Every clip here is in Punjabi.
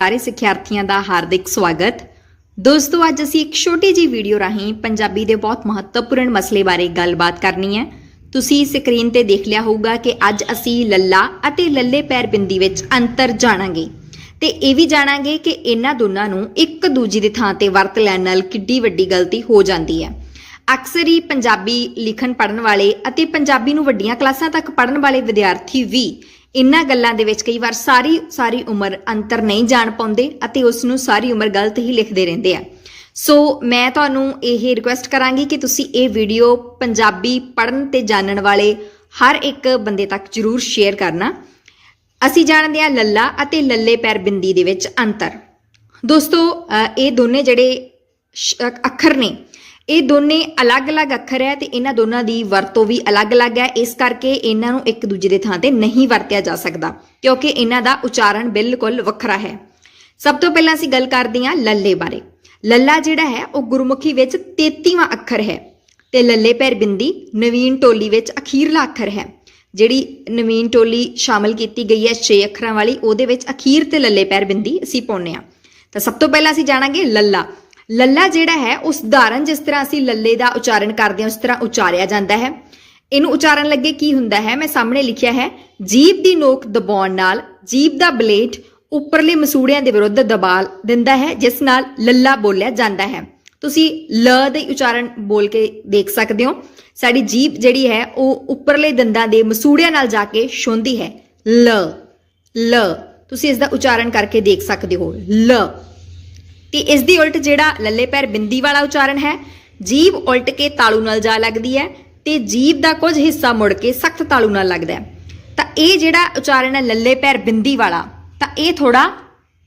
ਸਾਰੇ ਸਿੱਖਿਆਰਥੀਆਂ ਦਾ ਹਾਰਦਿਕ ਸਵਾਗਤ। ਦੋਸਤੋ, ਅੱਜ ਅਸੀਂ ਇੱਕ ਛੋਟੀ ਜੀ ਵੀਡੀਓ ਰਾਹੀਂ ਪੰਜਾਬੀ ਦੇ ਬਹੁਤ ਮਹੱਤਵਪੂਰਨ ਮਸਲੇ ਬਾਰੇ ਗੱਲਬਾਤ ਕਰਨੀ ਹੈ। ਤੁਸੀਂ ਸਕਰੀਨ ਤੇ ਦੇਖ ਲਿਆ ਹੋਊਗਾ ਕਿ ਅੱਜ ਅਸੀਂ ਲੱਲਾ ਅਤੇ ਲੱਲੇ ਪੈਰ ਬਿੰਦੀ ਵਿੱਚ ਅੰਤਰ ਜਾਣਾਂਗੇ। ਤੇ ਇਹ ਵੀ ਜਾਣਾਂਗੇ ਕਿ ਇਹਨਾਂ ਦੋਨਾਂ ਨੂੰ ਇੱਕ ਦੂਜੀ ਦੀ ਥਾਂ ਤੇ ਵਰਤ ਲੈਣ ਨਾਲ ਕਿੱਡੀ ਵੱਡੀ ਗਲਤੀ ਹੋ ਜਾਂਦੀ ਹੈ। ਅਕਸਰ ਹੀ ਪੰਜਾਬੀ ਲਿਖਣ ਪੜਨ ਵਾਲੇ ਅਤੇ ਪੰਜਾਬੀ ਨੂੰ ਵੱਡੀਆਂ ਕਲਾਸਾਂ ਤੱਕ ਪੜਨ ਵਾਲੇ ਵਿਦਿਆਰਥੀ ਵੀ ਇਨ੍ਹਾਂ ਗੱਲਾਂ ਦੇ ਵਿੱਚ ਕਈ ਵਾਰ ਸਾਰੀ ਸਾਰੀ ਉਮਰ ਅੰਤਰ ਨਹੀਂ ਜਾਣ ਪਾਉਂਦੇ ਅਤੇ ਉਸ ਨੂੰ ਸਾਰੀ ਉਮਰ ਗਲਤ ਹੀ ਲਿਖਦੇ ਰਹਿੰਦੇ ਆ। ਸੋ ਮੈਂ ਤੁਹਾਨੂੰ ਇਹ ਰਿਕੁਐਸਟ ਕਰਾਂਗੀ ਕਿ ਤੁਸੀਂ ਇਹ ਵੀਡੀਓ ਪੰਜਾਬੀ ਪੜਨ ਤੇ ਜਾਣਨ ਵਾਲੇ ਹਰ ਇੱਕ ਬੰਦੇ ਤੱਕ ਜਰੂਰ ਸ਼ੇਅਰ ਕਰਨਾ। ਅਸੀਂ ਜਾਣਦੇ ਹਾਂ ਲੱਲਾ ਅਤੇ ਲੱਲੇ ਪੈਰ ਬਿੰਦੀ ਦੇ ਵਿੱਚ ਅੰਤਰ। ਦੋਸਤੋ ਇਹ ਦੋਨੇ ਜਿਹੜੇ ਸ਼- ਅੱਖਰ ਨੇ ਇਹ ਦੋਨੇ ਅਲੱਗ-ਅਲੱਗ ਅੱਖਰ ਹੈ ਤੇ ਇਹਨਾਂ ਦੋਨਾਂ ਦੀ ਵਰਤੋਂ ਵੀ ਅਲੱਗ-ਅਲੱਗ ਹੈ। ਇਸ ਕਰਕੇ ਇਹਨਾਂ ਨੂੰ ਇੱਕ ਦੂਜੇ ਦੇ ਥਾਂ ਤੇ ਨਹੀਂ ਵਰਤਿਆ ਜਾ ਸਕਦਾ, ਕਿਉਂਕਿ ਇਹਨਾਂ ਦਾ ਉਚਾਰਨ ਬਿਲਕੁਲ ਵੱਖਰਾ ਹੈ। ਸਭ ਤੋਂ ਪਹਿਲਾਂ ਅਸੀਂ ਗੱਲ ਕਰਦੇ ਹਾਂ ਲੱਲੇ ਬਾਰੇ। ਲੱਲਾ ਜਿਹੜਾ ਹੈ, ਉਹ ਗੁਰਮੁਖੀ ਵਿੱਚ 33ਵਾਂ ਅੱਖਰ ਹੈ ਤੇ ਲੱਲੇ ਪੈਰ ਬਿੰਦੀ ਨਵੀਨ ਟੋਲੀ ਵਿੱਚ ਅਖੀਰਲਾ ਅੱਖਰ ਹੈ। ਜਿਹੜੀ ਨਵੀਨ ਟੋਲੀ ਸ਼ਾਮਲ ਕੀਤੀ ਗਈ ਹੈ 6 ਅੱਖਰਾਂ ਵਾਲੀ, ਉਹਦੇ ਵਿੱਚ ਅਖੀਰ ਤੇ ਲੱਲੇ ਪੈਰ ਬਿੰਦੀ ਅਸੀਂ ਪਾਉਂਦੇ ਹਾਂ। ਤਾਂ ਸਭ ਤੋਂ ਪਹਿਲਾਂ ਅਸੀਂ ਜਾਣਾਂਗੇ ਲੱਲਾ। ਲੱਲਾ ਜਿਹੜਾ ਹੈ ਉਹ ਸਧਾਰਨ ਜਿਸ ਤਰ੍ਹਾਂ ਅਸੀਂ ਲੱਲੇ ਦਾ ਉਚਾਰਨ ਕਰਦੇ ਹਾਂ, ਉਸ ਤਰ੍ਹਾਂ ਉਚਾਰਿਆ ਜਾਂਦਾ ਹੈ। ਇਹਨੂੰ ਉਚਾਰਨ ਲੱਗੇ ਕੀ ਹੁੰਦਾ ਹੈ? ਮੈਂ ਸਾਹਮਣੇ ਲਿਖਿਆ ਹੈ, ਜੀਭ ਦੀ ਨੋਕ ਦਬਾਉਣ ਨਾਲ ਜੀਭ ਦਾ ਬਲੇਡ ਉੱਪਰਲੇ ਮਸੂੜਿਆਂ ਦੇ ਵਿਰੁੱਧ ਦਬਾ ਦਿੰਦਾ ਹੈ, ਜਿਸ ਨਾਲ ਲੱਲਾ ਬੋਲਿਆ ਜਾਂਦਾ ਹੈ। ਤੁਸੀਂ ਲ ਦੇ ਉਚਾਰਨ ਬੋਲ ਕੇ ਦੇਖ ਸਕਦੇ ਹੋ। ਸਾਡੀ ਜੀਭ ਜਿਹੜੀ ਹੈ, ਉਹ ਉੱਪਰਲੇ ਦੰਦਾਂ ਦੇ ਮਸੂੜਿਆਂ ਨਾਲ ਜਾ ਕੇ ਛੁੰਦੀ ਹੈ। ਲ ਲ, ਤੁਸੀਂ ਇਸ ਦਾ ਉਚਾਰਨ ਕਰਕੇ ਦੇਖ ਸਕਦੇ ਹੋ। ਲ ਤੇ ਇਸ ਦੀ ਉਲਟ ਜਿਹੜਾ ਲੱਲੇ ਪੈਰ ਬਿੰਦੀ ਵਾਲਾ ਉਚਾਰਨ ਹੈ ਜੀਭ ਉਲਟ ਕੇ ਤਾਲੂ ਨਾਲ ਜਾ ਲੱਗਦੀ ਹੈ ਤੇ ਜੀਭ ਦਾ ਕੁਝ ਹਿੱਸਾ ਮੁੜ ਕੇ ਸਖਤ ਤਾਲੂ ਨਾਲ ਲੱਗਦਾ ਹੈ। ਤਾਂ ਇਹ ਜਿਹੜਾ ਉਚਾਰਨ ਹੈ ਲੱਲੇ ਪੈਰ ਬਿੰਦੀ ਵਾਲਾ, ਤਾਂ ਇਹ ਥੋੜਾ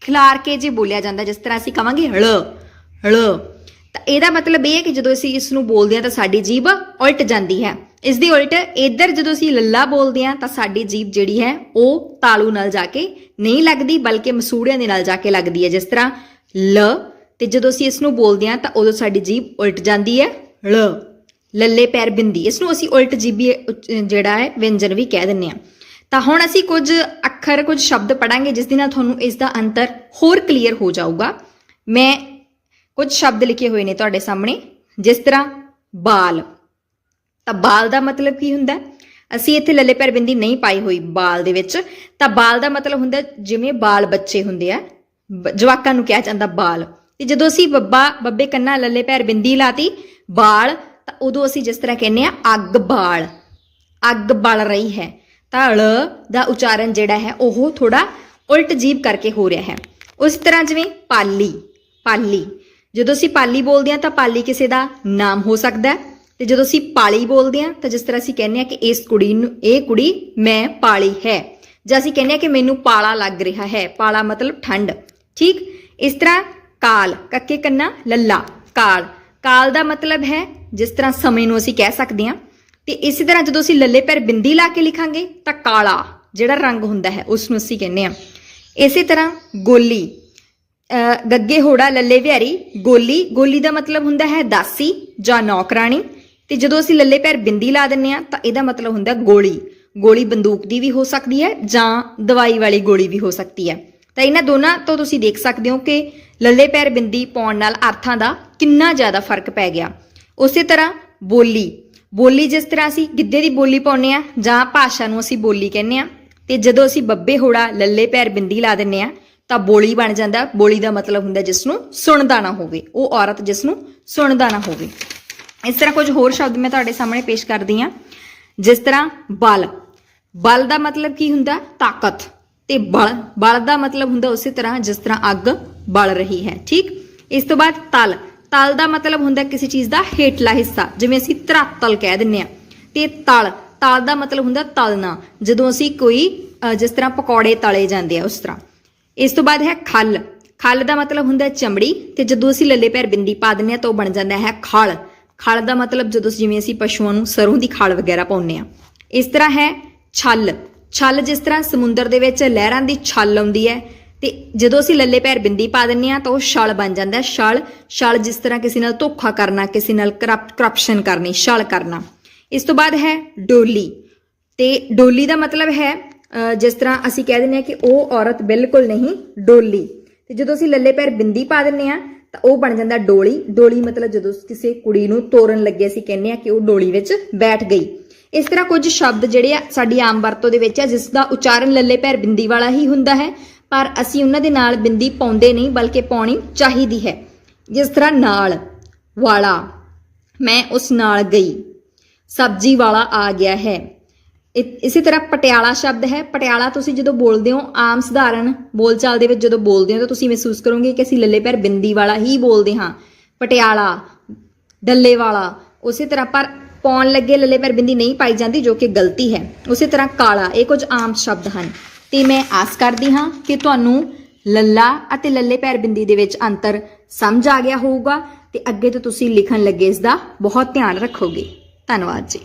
ਖਿਲਾਰ ਕੇ ਜੇ ਬੋਲਿਆ ਜਾਂਦਾ, ਜਿਸ ਤਰ੍ਹਾਂ ਅਸੀਂ ਕਵਾਂਗੇ ਹਲ ਹਲ ਤਾਂ ਇਹਦਾ ਮਤਲਬ ਇਹ ਹੈ ਕਿ ਜਦੋਂ ਅਸੀਂ ਇਸ ਨੂੰ ਬੋਲਦੇ ਹਾਂ ਤਾਂ ਸਾਡੀ ਜੀਭ ਉਲਟ ਜਾਂਦੀ ਹੈ। ਇਸ ਦੀ ਉਲਟ ਇੱਧਰ ਜਦੋਂ ਅਸੀਂ ਲੱਲਾ ਬੋਲਦੇ ਹਾਂ ਤਾਂ ਸਾਡੀ ਜੀਭ ਜਿਹੜੀ ਹੈ ਉਹ ਤਾਲੂ ਨਾਲ ਜਾ ਕੇ ਨਹੀਂ ਲੱਗਦੀ, ਬਲਕਿ ਮਸੂੜਿਆਂ ਦੇ ਨਾਲ ਜਾ ਕੇ ਲੱਗਦੀ ਹੈ, ਜਿਸ ਤਰ੍ਹਾਂ ਲ। ਤੇ ਜਦੋਂ ਅਸੀਂ ਇਸ ਨੂੰ ਬੋਲਦੇ ਹਾਂ ਤਾਂ ਉਦੋਂ ਸਾਡੀ ਜੀਭ ਉਲਟ ਜਾਂਦੀ ਹੈ। ਲ। ਲੱਲੇ ਪੈਰ ਬਿੰਦੀ। ਇਸ ਨੂੰ ਅਸੀਂ ਉਲਟ ਜੀਬੀ ਉਚ- ਜਿਹੜਾ ਹੈ, ਵਿਅੰਜਨ ਵੀ ਕਹਿ ਦਿੰਨੇ ਆ ਤਾਂ ਹੁਣ ਅਸੀਂ ਕੁਝ ਅੱਖਰ, ਕੁਝ ਸ਼ਬਦ ਪੜਾਂਗੇ ਜਿਸ ਦੇ ਨਾਲ ਤੁਹਾਨੂੰ ਇਸ ਦਾ ਅੰਤਰ ਹੋਰ ਕਲੀਅਰ ਹੋ ਜਾਊਗਾ। ਮੈਂ ਕੁਝ ਸ਼ਬਦ ਲਿਖੇ ਹੋਏ ਨੇ ਤੁਹਾਡੇ ਸਾਹਮਣੇ, ਜਿਸ ਤਰ੍ਹਾਂ ਬਾਲ। ਤਾਂ ਬਾਲ ਦਾ ਮਤਲਬ ਕੀ ਹੁੰਦਾ? ਅਸੀਂ ਇੱਥੇ ਲੱਲੇ ਪੈਰ ਬਿੰਦੀ ਨਹੀਂ ਪਾਈ ਹੋਈ ਬਾਲ ਦੇ ਵਿੱਚ। ਤਾਂ ਬਾਲ ਦਾ ਮਤਲਬ ਹੁੰਦਾ ਜਿਵੇਂ ਬਾਲ ਬੱਚੇ ਹੁੰਦੇ ਆ। ਜਵਾਕਾਂ ਨੂੰ ਕਿਹਾ ਜਾਂਦਾ ਬਾਲ। ਤੇ ਜਦੋਂ ਅਸੀਂ ਬੱਬਾ, ਬੱਬੇ ਕੰਨਾ, ਲੱਲੇ ਪੈਰ ਬਿੰਦੀ ਲਾਤੀ ਬਾਲ, ਤਾਂ ਉਦੋਂ ਅਸੀਂ ਜਿਸ ਤਰ੍ਹਾਂ ਕਹਿੰਦੇ ਆ ਅੱਗ ਬਾਲ। ਅੱਗ ਬਲ ਰਹੀ ਹੈ। ਤਾਂ ਲ ਦਾ ਉਚਾਰਨ ਜਿਹੜਾ ਹੈ, ਉਹ ਥੋੜਾ ਉਲਟ ਜੀਭ ਕਰਕੇ ਹੋ ਰਿਹਾ ਹੈ। ਉਸ ਤਰ੍ਹਾਂ ਜਿਵੇਂ ਪਾਲੀ ਪਾਲੀ। ਜਦੋਂ ਅਸੀਂ ਪਾਲੀ ਬੋਲਦੇ ਹਾਂ, ਤਾਂ ਪਾਲੀ ਕਿਸੇ ਦਾ ਨਾਮ ਹੋ ਸਕਦਾ ਹੈ। ਤੇ ਜਦੋਂ ਅਸੀਂ ਪਾਲੀ ਬੋਲਦੇ ਹਾਂ, ਤਾਂ ਜਿਸ ਤਰ੍ਹਾਂ ਅਸੀਂ ਕਹਿੰਦੇ ਹਾਂ ਕਿ ਇਸ ਕੁੜੀ ਨੂੰ, ਇਹ ਕੁੜੀ ਮੈਂ ਪਾਲੀ ਹੈ। ਜਾਂ ਅਸੀਂ ਕਹਿੰਦੇ ਹਾਂ ਕਿ ਮੈਨੂੰ ਪਾਲਾ ਲੱਗ ਰਿਹਾ ਹੈ। ਪਾਲਾ ਮਤਲਬ ਠੰਡ। ਠੀਕ? ਇਸ ਤਰ੍ਹਾਂ ਕਾਲ, ਕੱਕੇ ਕੰਨਾ, ਲੱਲਾ, ਕਾਲ। ਕਾਲ ਦਾ ਮਤਲਬ ਹੈ ਜਿਸ ਤਰ੍ਹਾਂ ਸਮੇਂ ਨੂੰ ਅਸੀਂ ਕਹਿ ਸਕਦੇ ਹਾਂ। ਤੇ ਇਸੇ ਤਰ੍ਹਾਂ ਜਦੋਂ ਅਸੀਂ ਲੱਲੇ ਪੈਰ ਬਿੰਦੀ ਲਾ ਕੇ ਲਿਖਾਂਗੇ ਤਾਂ ਕਾਲਾ, ਜਿਹੜਾ ਰੰਗ ਹੁੰਦਾ ਹੈ ਉਸ ਨੂੰ ਅਸੀਂ ਕਹਿੰਦੇ ਹਾਂ। ਇਸੇ ਤਰ੍ਹਾਂ ਗੋਲੀ ਗੱਗੇ ਹੋੜਾ, ਲੱਲੇ ਵਿਹਾਰੀ, ਗੋਲੀ। ਗੋਲੀ ਦਾ ਮਤਲਬ ਹੁੰਦਾ ਹੈ ਦਾਸੀ ਜਾਂ ਨੌਕਰਾਣੀ। ਤੇ ਜਦੋਂ ਅਸੀਂ ਲੱਲੇ ਪੈਰ ਬਿੰਦੀ ਲਾ ਦਿੰਨੇ ਆ ਤਾਂ ਇਹਦਾ ਮਤਲਬ ਹੁੰਦਾ ਗੋਲੀ। ਗੋਲੀ ਬੰਦੂਕ ਦੀ ਵੀ ਹੋ ਸਕਦੀ ਹੈ ਜਾਂ ਦਵਾਈ ਵਾਲੀ ਗੋਲੀ ਵੀ ਹੋ ਸਕਦੀ ਹੈ। ਤਾਂ ਇਹਨਾਂ ਦੋਨਾਂ ਤੋਂ ਤੁਸੀਂ ਦੇਖ ਸਕਦੇ ਹੋ ਕਿ ਲੱਲੇ ਪੈਰ ਬਿੰਦੀ ਪਾਉਣ ਨਾਲ ਅਰਥਾਂ ਦਾ ਕਿੰਨਾ ਜ਼ਿਆਦਾ ਫ਼ਰਕ ਪੈ ਗਿਆ। ਉਸੇ ਤਰ੍ਹਾਂ ਬੋਲੀ। ਬੋਲੀ ਜਿਸ ਤਰ੍ਹਾਂ ਅਸੀਂ ਗਿੱਧੇ ਦੀ ਬੋਲੀ ਪਾਉਂਦੇ ਆ ਜਾਂ ਭਾਸ਼ਾ ਨੂੰ ਅਸੀਂ ਬੋਲੀ ਕਹਿੰਦੇ ਆ ਤੇ ਜਦੋਂ ਅਸੀਂ ਬੱਬੇ ਹੋੜਾ ਲੱਲੇ ਪੈਰ ਬਿੰਦੀ ਲਾ ਦਿੰਨੇ ਆ ਤਾਂ ਬੋਲੀ ਬਣ ਜਾਂਦਾ। ਬੋਲੀ ਦਾ ਮਤਲਬ ਹੁੰਦਾ ਜਿਸ ਨੂੰ ਸੁਣਦਾ ਨਾ ਹੋਵੇ। ਉਹ ਔਰਤ ਜਿਸ ਨੂੰ ਸੁਣਦਾ ਨਾ ਹੋਵੇ। ਇਸ ਤਰ੍ਹਾਂ ਕੁਝ ਹੋਰ ਸ਼ਬਦ ਮੈਂ ਤੁਹਾਡੇ ਸਾਹਮਣੇ ਪੇਸ਼ ਕਰਦੀ ਹਾਂ। ਜਿਸ ਤਰ੍ਹਾਂ ਬਲ। ਬਲ ਦਾ ਮਤਲਬ ਕੀ ਹੁੰਦਾ? ਤਾਕਤ। ਤੇ ਬਲ ਬਲ ਦਾ ਮਤਲਬ ਹੁੰਦਾ ਉਸੇ ਤਰ੍ਹਾਂ ਜਿਸ ਤਰ੍ਹਾਂ ਅੱਗ ਬਲ ਰਹੀ ਹੈ, ਠੀਕ? ਇਸ ਤੋਂ ਬਾਅਦ ਤਲ ਤਲ ਦਾ ਮਤਲਬ ਹੁੰਦਾ ਕਿਸੇ ਚੀਜ਼ ਦਾ ਹੇਠਲਾ ਹਿੱਸਾ, ਜਿਵੇਂ ਅਸੀਂ ਧਰਾਤਲ ਕਹਿ ਦਿੰਨੇ ਆ ਤੇ ਤਲ ਤਲ ਦਾ ਮਤਲਬ ਹੁੰਦਾ ਤਲਣਾ, ਜਦੋਂ ਅਸੀਂ ਕੋਈ ਜਿਸ ਤਰ੍ਹਾਂ ਪਕੌੜੇ ਤਲੇ ਜਾਂਦੇ ਆ ਉਸ ਤਰ੍ਹਾਂ। ਇਸ ਤੋਂ ਬਾਅਦ ਹੈ ਖਲ ਖਲ ਦਾ ਮਤਲਬ ਹੁੰਦਾ ਚਮੜੀ, ਤੇ ਜਦੋਂ ਅਸੀਂ ਲੱਲੇ ਪੈਰ ਬਿੰਦੀ ਪਾ ਦਿੰਨੇ ਆ ਤਾਂ ਉਹ ਬਣ ਜਾਂਦਾ ਹੈ ਖਲ। ਖਲ ਦਾ ਮਤਲਬ ਜਦੋਂ ਜਿਵੇਂ ਅਸੀਂ ਪਸ਼ੂਆਂ ਨੂੰ ਸਰੋਂ ਦੀ ਖਲ ਵਗੈਰਾ ਪਾਉਂਦੇ ਆ ਇਸ ਤਰ੍ਹਾਂ ਹੈ ਛਲ। ਛੱਲ ਜਿਸ ਤਰ੍ਹਾਂ ਸਮੁੰਦਰ ਦੇ ਵਿੱਚ ਲਹਿਰਾਂ ਦੀ ਛੱਲ ਆਉਂਦੀ ਹੈ, ਤੇ ਜਦੋਂ ਅਸੀਂ ਲੱਲੇ ਪੈਰ ਬਿੰਦੀ ਪਾ ਦਿੰਨੇ ਆ ਤਾਂ ਉਹ ਛਲ ਬਣ ਜਾਂਦਾ ਛਲ ਛਲ ਜਿਸ ਤਰ੍ਹਾਂ ਕਿਸੇ ਨਾਲ ਧੋਖਾ ਕਰਨਾ, ਕਿਸੇ ਨਾਲ ਕਰਪਸ਼ਨ ਕਰਨੀ, ਛਲ ਕਰਨਾ। ਇਸ ਤੋਂ ਬਾਅਦ ਹੈ ਡੋਲੀ। ਤੇ ਡੋਲੀ ਦਾ ਮਤਲਬ ਹੈ ਜਿਸ ਤਰ੍ਹਾਂ ਅਸੀਂ ਕਹਿ ਦਿੰਦੇ ਹਾਂ ਕਿ ਉਹ ਔਰਤ ਬਿਲਕੁਲ ਨਹੀਂ, ਡੋਲੀ। ਤੇ ਜਦੋਂ ਅਸੀਂ ਲੱਲੇ ਪੈਰ ਬਿੰਦੀ ਪਾ ਦਿੰਨੇ ਆ ਤਾਂ ਉਹ ਬਣ ਜਾਂਦਾ ਡੋਲੀ। ਡੋਲੀ ਮਤਲਬ ਜਦੋਂ ਕਿਸੇ ਕੁੜੀ ਨੂੰ ਤੋਰਨ ਲੱਗੇ, ਅਸੀਂ ਕਹਿੰਦੇ ਆ ਕਿ ਉਹ ਡੋਲੀ ਵਿੱਚ ਬੈਠ ਗਈ। ਇਸ ਤਰ੍ਹਾਂ ਕੁਝ ਸ਼ਬਦ ਜਿਹੜੇ ਆ ਸਾਡੀ ਆਮ ਵਰਤੋਂ ਦੇ ਵਿੱਚ ਆ, ਜਿਸ ਦਾ ਉਚਾਰਨ ਲੱਲੇ ਪੈਰ ਬਿੰਦੀ ਵਾਲਾ ਹੀ ਹੁੰਦਾ ਹੈ। ਪਰ ਅਸੀਂ ਉਹਨਾਂ ਦੇ ਨਾਲ ਬਿੰਦੀ ਪਾਉਂਦੇ ਨਹੀਂ, ਬਲਕਿ ਪਾਉਣੀ ਚਾਹੀਦੀ ਹੈ। ਜਿਸ ਤਰ੍ਹਾਂ ਨਾਲ, ਵਾਲਾ, ਮੈਂ ਉਸ ਨਾਲ ਗਈ, ਸਬਜ਼ੀ ਵਾਲਾ ਆ ਗਿਆ ਹੈ। ਇ- ਇਸੇ ਤਰ੍ਹਾਂ ਪਟਿਆਲਾ ਸ਼ਬਦ ਹੈ। ਪਟਿਆਲਾ ਤੁਸੀਂ ਜਦੋਂ ਬੋਲਦੇ ਹੋ, ਆਮ ਸਧਾਰਨ ਬੋਲਚਾਲ ਦੇ ਵਿੱਚ ਜਦੋਂ ਬੋਲਦੇ ਹੋ, ਤਾਂ ਤੁਸੀਂ ਮਹਿਸੂਸ ਕਰੋਗੇ ਕਿ ਅਸੀਂ ਲੱਲੇ ਪੈਰ ਬਿੰਦੀ ਵਾਲਾ ਹੀ ਬੋਲਦੇ ਹਾਂ। ਪਟਿਆਲਾ, ਡੱਲੇ ਵਾਲਾ, ਉਸੇ ਤਰ੍ਹਾਂ ਪਰ ਪਾਉਣ ਲੱਗੇ ਲੱਲੇ ਪੈਰ ਬਿੰਦੀ ਨਹੀਂ ਪਾਈ ਜਾਂਦੀ, ਜੋ ਕਿ ਗਲਤੀ ਹੈ। ਉਸੇ ਤਰ੍ਹਾਂ ਕਾਲਾ, ਇਹ ਕੁਝ ਆਮ ਸ਼ਬਦ ਹਨ। ਤੇ ਮੈਂ ਆਸ ਕਰਦੀ ਹਾਂ ਕਿ ਤੁਹਾਨੂੰ ਲੱਲਾ ਅਤੇ ਲੱਲੇ ਪੈਰ ਬਿੰਦੀ ਦੇ ਵਿੱਚ ਅੰਤਰ ਸਮਝ ਆ ਗਿਆ ਹੋਊਗਾ ਤੇ ਅੱਗੇ ਤੋਂ ਤੁਸੀਂ ਲਿਖਣ ਲੱਗੇ ਇਸ ਦਾ ਬਹੁਤ ਧਿਆਨ ਰੱਖੋਗੇ। ਧੰਨਵਾਦ ਜੀ।